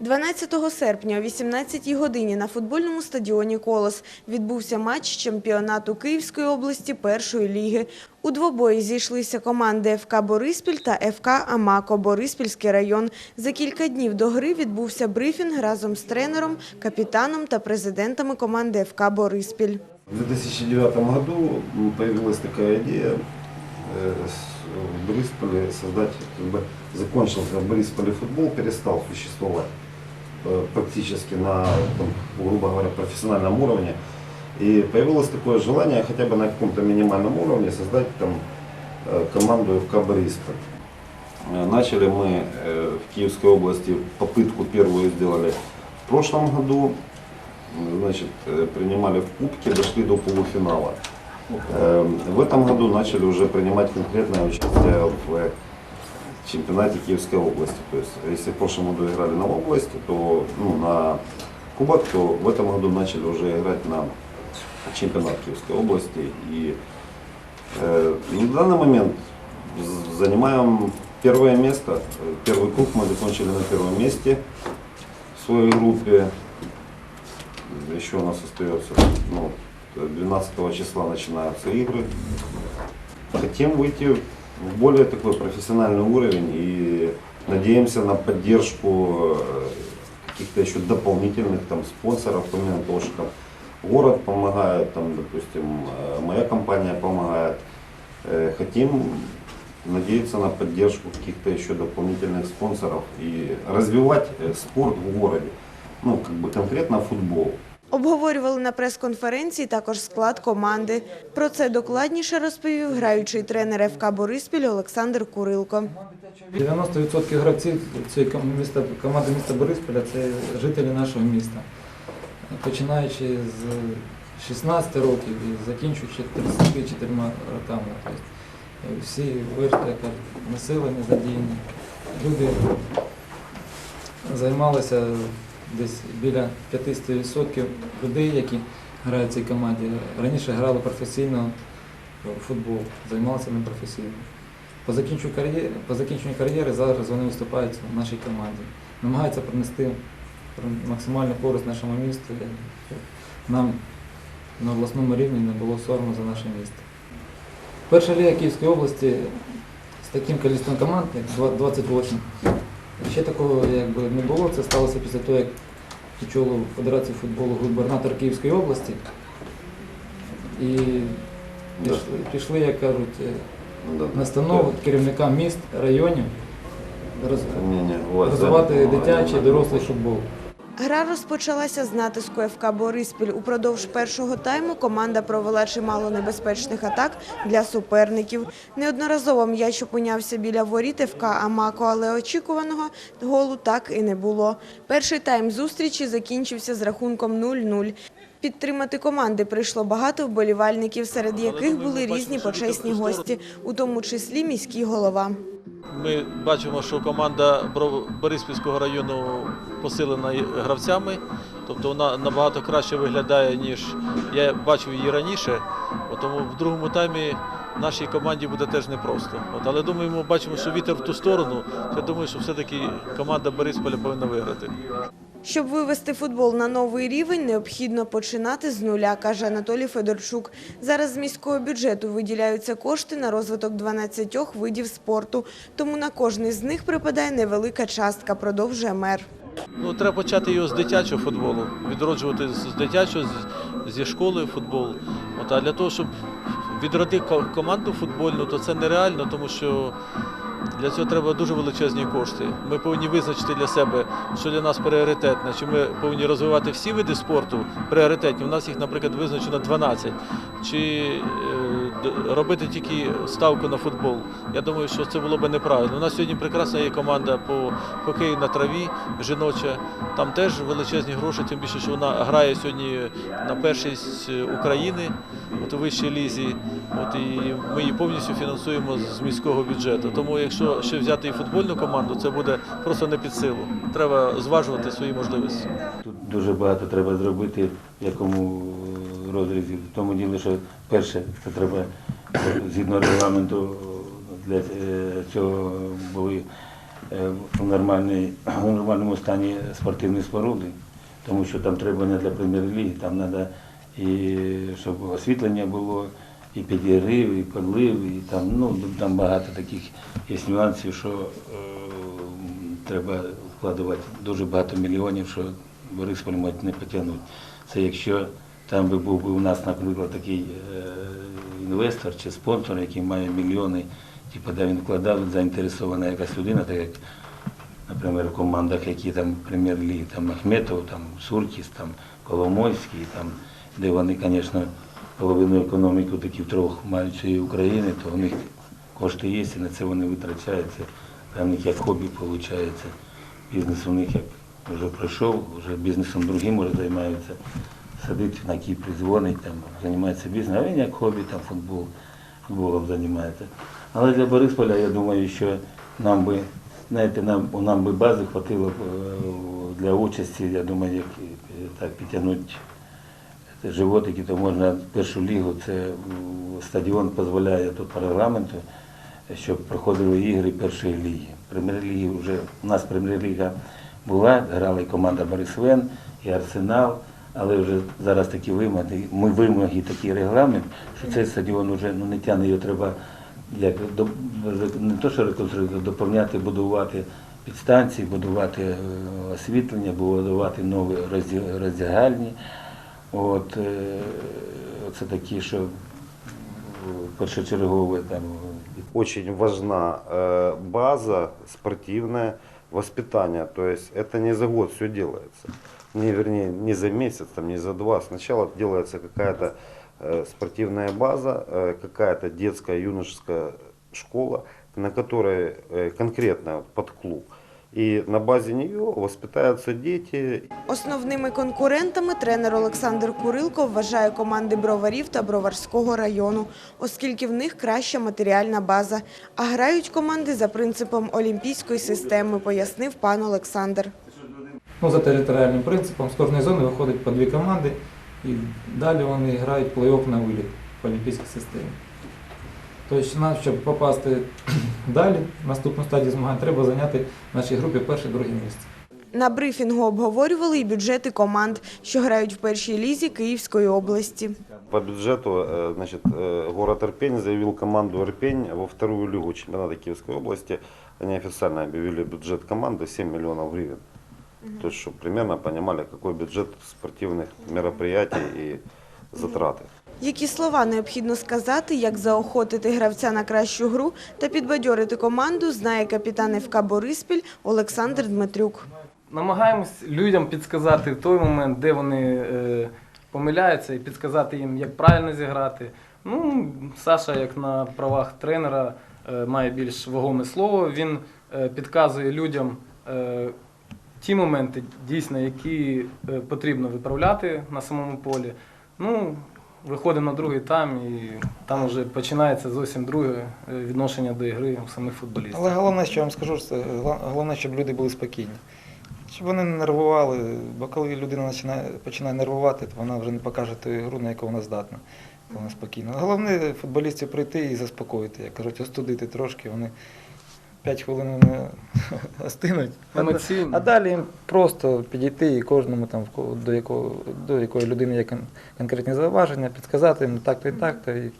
12 серпня о 18 годині на футбольному стадіоні «Колос» відбувся матч чемпіонату Київської області першої ліги. У двобої зійшлися команди ФК «Бориспіль» та ФК «Амако» Бориспільський район. За кілька днів до гри відбувся брифінг разом з тренером, капітаном та президентами команди ФК «Бориспіль». В 2009 году м, появилась такая идея э, с- в Борисполе создать, как бы закончился в Борисполе футбол, перестал существовать э, практически на, там, грубо говоря, профессиональном уровне. И появилось такое желание хотя бы на каком-то минимальном уровне создать там э, команду ФК Борисполь. Э, Начали мы э, в Киевской области, попытку первую сделали в прошлом году, значит, э, принимали в Кубке, дошли до полуфинала. Э, В этом году начали уже принимать конкретное участие в чемпионате Киевской области. То есть, если в прошлом году играли на область, то ну, на кубок, то в этом году начали уже играть на чемпионат Киевской области. И э, на данный момент занимаем первое место. Первый круг мы закончили на первом месте в своей группе. Еще у нас остается, ну, 12 числа начинаются игры. Хотим выйти в более такой профессиональный уровень и надеемся на поддержку э, каких-то еще дополнительных там спонсоров, помимо того, что там город помогает, там, допустим, э, моя компания помогает. Э, Хотим надеяться на поддержку каких-то еще дополнительных спонсоров и развивать спорт в городе. Ну, как бы конкретно футбол. Обговорювали на прес-конференції також склад команди. Про це докладніше розповів граючий тренер ФК «Бориспіль» Олександр Курилко. 90% гравців цієї команди міста Борисполя це жителі нашого міста. Починаючи з 16 років і закінчуючи 34 роками. Е, всі як кажуть, населення задіяні. Люди займалися десь біля 50% людей, які грають в цій команді. Раніше грали професійно в футбол, займалися ним професійно. По закінченню кар'єри, по закінченню кар'єри зараз вони виступають в нашій команді. Намагаються принести максимальну користь нашому місту, щоб нам на обласному рівні не було соромно за наше місто. Перша ліга Київської області з таким кількістю команд, як 28, ще такого якби не було. Це сталося після того, як очолив Федерацію футболу губернатор Київської області. І пішли, пішли як кажуть, е, Ну, настанови керівникам міст, районів роз- ні, у вас, розвивати дитячий, дорослий футбол. Гра розпочалася з натиску ФК «Бориспіль». Упродовж першого тайму команда провела чимало небезпечних атак для суперників. Неодноразово м'яч опинявся біля воріт ФК «Амако», але очікуваного голу так і не було. Перший тайм зустрічі закінчився з рахунком 0-0. Підтримати команди прийшло багато вболівальників, серед яких були різні почесні гості, у тому числі міський голова. Ми бачимо, що команда Бориспільського району посилена гравцями, тобто вона набагато краще виглядає, ніж я бачив її раніше. Тому в другому таймі нашій команді буде теж непросто. От, але думаємо, бачимо, що вітер в ту сторону. Я думаю, що все-таки команда Борисполя повинна виграти. Щоб вивести футбол на новий рівень, необхідно починати з нуля, каже Анатолій Федорчук. Зараз з міського бюджету виділяються кошти на розвиток 12 видів спорту, тому на кожний з них припадає невелика частка, продовжує мер. Ну, треба почати його з дитячого футболу, відроджувати з дитячого, зі школи футбол. От, а для того, щоб відродити команду футбольну, то це нереально, тому що для цього треба дуже величезні кошти. Ми повинні визначити для себе, що для нас пріоритетне. Чи ми повинні розвивати всі види спорту пріоритетні. У нас їх, наприклад, визначено 12. Чи е, робити тільки ставку на футбол. Я думаю, що це було б неправильно. У нас сьогодні прекрасна є команда по хокею на траві жіноча. Там теж величезні гроші, тим більше, що вона грає сьогодні на першість України, от у вищій лізі. От і ми її повністю фінансуємо з міського бюджету. Тому якщо ще взяти і футбольну команду, це буде просто не під силу. Треба зважувати свої можливості. Тут дуже багато треба зробити якому розрізі. В тому ділі, що перше, це треба згідно регламенту для е, цього були е, в, нормальному стані спортивні споруди, тому що там треба не для прем'єр-ліги, там треба і щоб освітлення було, і підігрів, і подлив, і там, ну, там багато таких є нюансів, що е, треба вкладувати дуже багато мільйонів, що Борисполь не потягнути. Це якщо там би був би у нас, наприклад, такий е, інвестор чи спонсор, який має мільйони, типу, де він вкладав, заінтересована якась людина, так як, наприклад, в командах, які там прем'єр-ліги, там Ахметов, там Суркіс, там Коломойський, там, де вони, звісно, половину економіку такі мають цієї України, то у них кошти є, і на це вони витрачаються. Там них як хобі виходить. Бізнес у них як вже пройшов, вже бізнесом другим вже займаються. Сидить на Кіпрі, дзвонить, там, займається бізнесом, а він як хобі, там футбол, футболом займається. Але для Борисполя, я думаю, що нам би, знаєте, нам, нам би бази хватило е, для участі, я думаю, як е, так підтягнути животики, то можна першу лігу, це стадіон дозволяє тут по регламенту, щоб проходили ігри першої ліги. Вже у нас прем'єр-ліга була, грала і команда Борисвен, і Арсенал, але вже зараз такі вимоги, ми вимоги, такий регламент, що цей стадіон вже ну, не тягне, його треба як до- не то, що реконструювати, доповняти, будувати підстанції, будувати е, освітлення, будувати нові роздягальні. От, е, це такі, що е, першочергові там. Очень важна э, база спортивная, воспитание. То есть это не за год все делается Не, вернее, не за месяц, там, не за два. Сначала делается какая-то э, спортивная база, э, какая-то детская, юношеская школа, на которой э, конкретно под клуб. И на базе нее воспитаются дети, Основними конкурентами тренер Олександр Курилко вважає команди броварів та броварського району, оскільки в них краща матеріальна база. А грають команди за принципом олімпійської системи, пояснив пан Олександр. Ну, за територіальним принципом з кожної зони виходить по дві команди, і далі вони грають плей-офф на виліт по олімпійській системі. Тобто, нам, щоб попасти далі, в наступну стадію змагань, треба зайняти в нашій групі перше-друге місце. На брифінгу обговорювали і бюджети команд, що грають в першій лізі Київської області. По бюджету, э, значит, э, город Ирпень заявил команду Ирпень во вторую лигу чемпионата Киевской области. Они официально объявили бюджет команды 7 миллионов гривен. То есть, чтобы примерно понимали, какой бюджет спортивных мероприятий и затраты. Які слова необхідно сказати, як заохотити гравця на кращу гру та підбадьорити команду, знає капітан ФК Бориспіль Олександр Дмитрюк. намагаємось людям підказати в той момент, де вони е, помиляються, і підказати їм, як правильно зіграти. Ну, Саша, як на правах тренера, е, має більш вагоме слово. Він е, підказує людям е, ті моменти, дійсно, які е, потрібно виправляти на самому полі. Ну, виходимо на другий тайм, і там вже починається зовсім друге е, відношення до ігри у самих футболістів. Але головне, що я вам скажу, це головне, щоб люди були спокійні. Щоб вони не нервували, бо коли людина починає, починає нервувати, то вона вже не покаже ту ігру, на яку вона здатна. Коли вона спокійна. Головне футболістів прийти і заспокоїти, як кажуть, остудити трошки, вони 5 хвилин не остинуть. А- Емоційно. А далі їм просто підійти і кожному там до якого до якої людини є конкретні зауваження, підказати йому так-то і так-то. І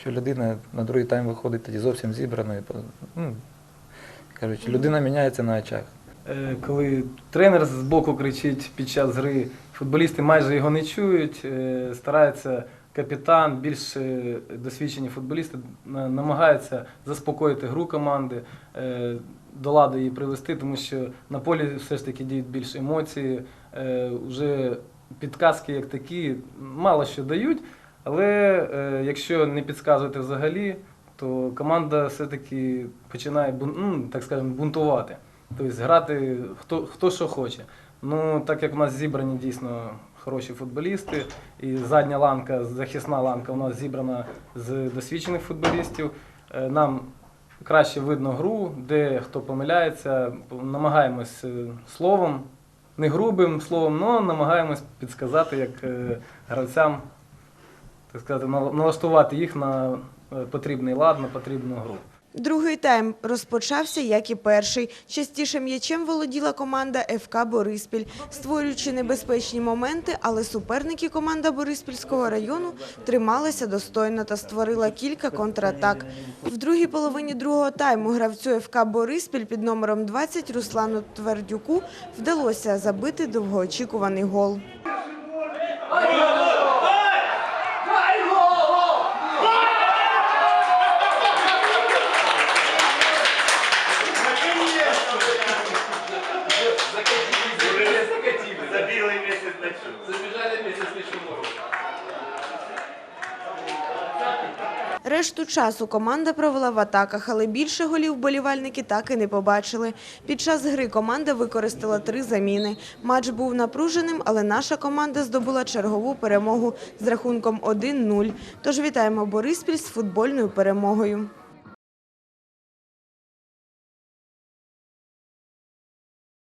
що людина на другий тайм виходить тоді зовсім зібраною. Ну, кажуть, людина міняється на очах. Е, коли тренер з боку кричить під час гри, футболісти майже його не чують, е, старається капітан, більш е, досвідчені футболісти намагаються заспокоїти гру команди, е, до ладу її привести, тому що на полі все ж таки діють більше емоції. Е, Вже підказки як такі мало що дають, але якщо не підказувати взагалі, то команда все-таки починає ну, так скажемо, бунтувати. Тобто грати хто, хто що хоче. Ну, так як у нас зібрані дійсно хороші футболісти, і задня ланка, захисна ланка у нас зібрана з досвідчених футболістів, е, нам краще видно гру, де хто помиляється, намагаємось е, словом, не грубим словом, але намагаємось підсказати як е, гравцям, так сказати, налаштувати їх на потрібний лад, на потрібну гру. Другий тайм розпочався, як і перший. Частіше м'ячем володіла команда ФК «Бориспіль», створюючи небезпечні моменти, але суперники команда Бориспільського району трималися достойно та створила кілька контратак. В другій половині другого тайму гравцю ФК «Бориспіль» під номером 20 Руслану Твердюку вдалося забити довгоочікуваний гол. Решту часу команда провела в атаках, але більше голів болівальники так і не побачили. Під час гри команда використала три заміни. Матч був напруженим, але наша команда здобула чергову перемогу з рахунком 1-0. Тож вітаємо Бориспіль з футбольною перемогою.